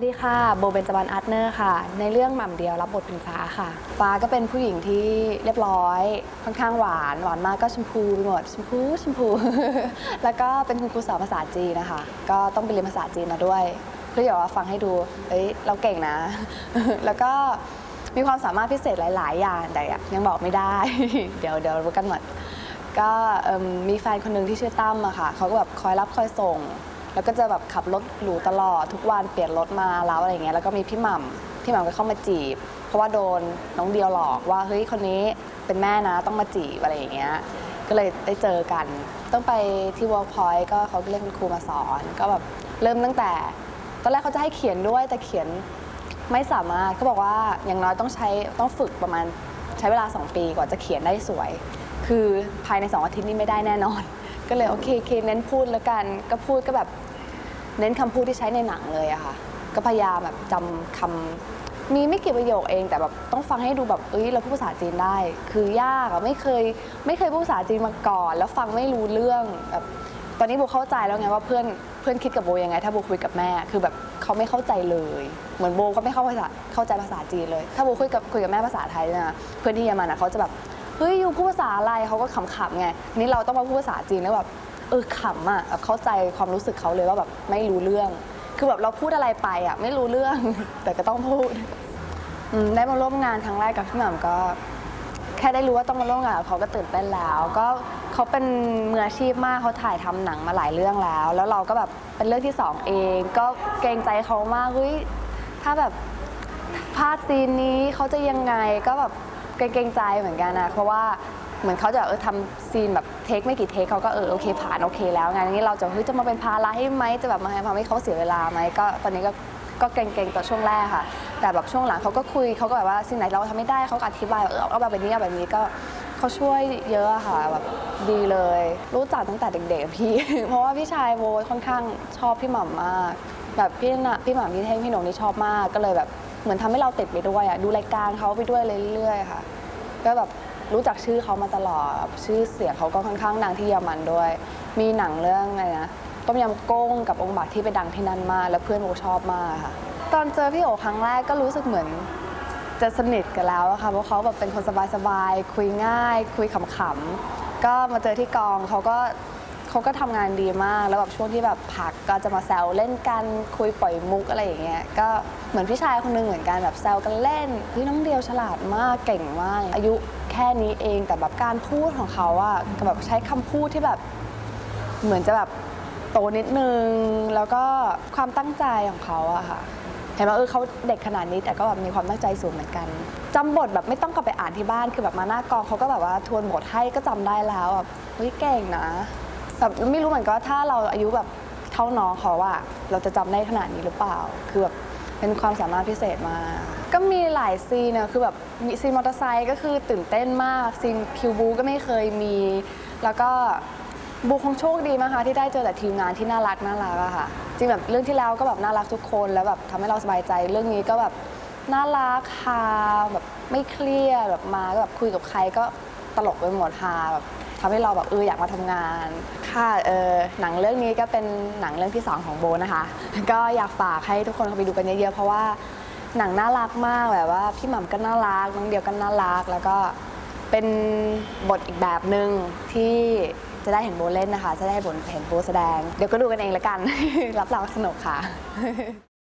วัสดีค่ะ โบเบนจบันอาร์ตเนอร์ค่ะ ในเรื่องหม่ำเดียวรับบทเป็นฟ้าค่ะ ฟ้าก็เป็นผู้หญิงที่เรียบร้อย ค่อนข้างหวาน หวานมากก็ชมพูไปหมดชมพูชมพู แล้วก็เป็นคุณครูสอนภาษาจีนนะคะ ก็ต้องไปเรียนภาษาจีนมาด้วย เพื่ออยากว่าฟังให้ดูเอ้ย เราเก่งนะ แล้วก็มีความสามารถพิเศษหลาย ๆ อย่างแต่ยังบอกไม่ได้ เดี๋ยวเดี๋ยวรู้กันหมด ก็มีแฟนคนหนึ่งที่ชื่อตั้มอะค่ะ เขาก็แบบคอยรับคอยส่ง แล้วก็จะแบบขับรถหรูตลอดทุกวันเปลี่ยนรถมาแล้วอะไรเงี้ยแล้วก็มีพี่หม่ำพี่หม่ำก็เข้ามาจีบ เพราะว่าโดนน้องเดียวหลอกว่าเฮ้ยคนนี้เป็นแม่นะต้องมาจีบอะไรอย่างเงี้ยก็เลยได้เจอกัน ต้องไปที่ Workpoint ก็เขาเรียกคุณครูมาสอน ก็แบบเริ่มตั้งแต่ ตอนแรกเขาจะให้เขียนด้วยแต่เขียนไม่สามารถเขาบอกว่าอย่างน้อยต้องใช้ต้องฝึกประมาณใช้เวลา 2 ปีกว่าจะเขียนได้สวย คือภายใน 2 อาทิตย์นี้ไม่ได้แน่นอน ก็เลยโอเคเคเน้นพูดแล้วกัน ก็พูดก็แบบ เน้นคำพูดที่ใช้ในหนังเลยอะค่ะ ก็พยายามแบบจำคำมีไม่กี่ประโยคเองแต่แบบต้องฟังให้ดูแบบเอ้ยเราพูดภาษาจีนได้ คือยากอะไม่เคยไม่เคยพูดภาษาจีนมาก่อน แล้วฟังไม่รู้เรื่องแบบตอนนี้โบเข้าใจแล้วไงว่าเพื่อนเพื่อนคิดกับโบยังไง ถ้าโบคุยกับแม่ คือแบบเขาไม่เข้าใจเลย เหมือนโบก็ไม่เข้าภาษาเข้าใจภาษาจีนเลย ถ้าโบคุยกับคุยกับแม่ภาษาไทยเนะเพื่อนที่เยอรมันอะเขาจะแบบเฮ้ยอยู่พูดภาษาอะไรเขาก็ขำๆไงนี่เราต้องมาพูดภาษาจีนแล้วแบบ เออขำอะแบบเข้าใจความรู้สึกเขาเลยว่าแบบไม่รู้เรื่อง คือแบบเราพูดอะไรไปอะไม่รู้เรื่อง แต่ก็ต้องพูดอืมได้มาร่วมงานครั้งแรกกับพี่หม่ำก็ แค่ได้รู้ว่าต้องมาร่วมงานกับเขาก็ตื่นเต้นแล้ว ก็เขาเป็นมืออาชีพมากเขาถ่ายทำหนังมาหลายเรื่องแล้ว แล้วเราก็แบบเป็นเรื่องที่สองเอง ก็เกรงใจเขามากเฮ้ยถ้าแบบพลาดซีนนี้เขาจะยังไงก็แบบเกรงๆใจเหมือนกันนะเพราะว่า เหมือนเขาจะเออทำซีนแบบเทคไม่กี่เทคเขาก็เออโอเคผ่านโอเคแล้วงานนี้เราจะเฮ้ยจะมาเป็นภาระให้ไหมจะแบบมาทำให้เขาเสียเวลาไหมก็ตอนนี้ก็ก็เกรงๆต่อช่วงแรกค่ะ แต่แบบช่วงหลังเขาก็คุยเขาก็แบบว่าซีนไหนเราทำไม่ได้เขาก็อธิบายเออเอาแบบนี้เอาแบบนี้ก็เขาช่วยเยอะค่ะแบบดีเลย รู้จักตั้งแต่เด็กๆพี่ เพราะว่าพี่ชายโบค่อนข้างชอบพี่หม่ำมาก แบบพี่น่ะพี่หม่ำพี่เท่งพี่หนงนี่ชอบมากก็เลยแบบเหมือนทำให้เราติดไปด้วยอะดูรายการเขาไปด้วยเรื่อยๆค่ะก็แบบ รู้จักชื่อเขามาตลอด ชื่อเสียงเขาก็ค่อนข้างดังที่เยอรมันด้วย มีหนังเรื่องอะไรนะต้มยำกุ้งกับองค์บากที่ไปดังที่นั่นมาก แล้วเพื่อนโบชอบมากค่ะ ตอนเจอพี่โอครั้งแรกก็รู้สึกเหมือนจะสนิทกันแล้วอะค่ะเพราะเขาแบบเป็นคนสบายๆคุยง่าย คุยขำๆก็มาเจอที่กองเขาก็เขาก็ทำงานดีมาก แล้วแบบช่วงที่แบบพักก็จะมาแซวเล่นกันคุยปล่อยมุกอะไรอย่างเงี้ยก็เหมือนพี่ชายคนหนึงเหมือนกันแบบแซวกันเล่นเฮ้ยน้องเดียวฉลาดมากเก่งมากอายุ ค่นี้เอง แต่แบบการพูดของเขาอะแบบใช้คำพูดที่แบบเหมือนจะแบบโตนิดนึง แล้วก็ความตั้งใจของเขาอะค่ะเห็นว่าเออเขาเด็กขนาดนี้แต่ก็แบบมีความตั้งใจสูงเหมือนกันจำบทแบบไม่ต้องกลับไปอ่านที่บ้านคือแบบมาหน้ากองเขาก็แบบว่าทวนบทให้ก็จำได้แล้วแบบเฮ้ยเก่งนะแบบไม่รู้เหมือนกันว่าถ้าเราอายุแบบเท่าน้องเขาอะเราจะจำได้ขนาดนี้หรือเปล่า คือแบบ เป็นความสามารถพิเศษมากก็มีหลายซีนนะคือแบบมีซีนมอเตอร์ไซค์ก็คือตื่นเต้นมาก ซีนคิวบูก็ไม่เคยมี แล้วก็บูคงโชคดีมากค่ะที่ได้เจอแต่ทีมงานที่น่ารักน่ารักอะค่ะ จริงแบบเรื่องที่แล้วก็แบบน่ารักทุกคนแล้วแบบทำให้เราสบายใจ เรื่องนี้ก็แบบน่ารักฮาแบบไม่เครียดแบบมาก็แบบคุยกับใครก็ตลกไปหมดฮาแบบ ทำให้เราแบบเอออยากมาทำงาน ค่ะเออหนังเรื่องนี้ก็เป็นหนังเรื่องที่สองของโบนะคะ ก็อยากฝากให้ทุกคนเข้าไปดูกันเยอะๆเพราะว่าหนังน่ารักมากแบบว่าพี่หม่ำก็น่ารักน้องเดียวก็น่ารัก แล้วก็เป็นบทอีกแบบหนึ่งที่จะได้เห็นโบเล่นนะคะ จะได้เห็นโบเห็นโบแสดง เดี๋ยวก็ดูกันเองละกัน รับรองสนุกค่ะ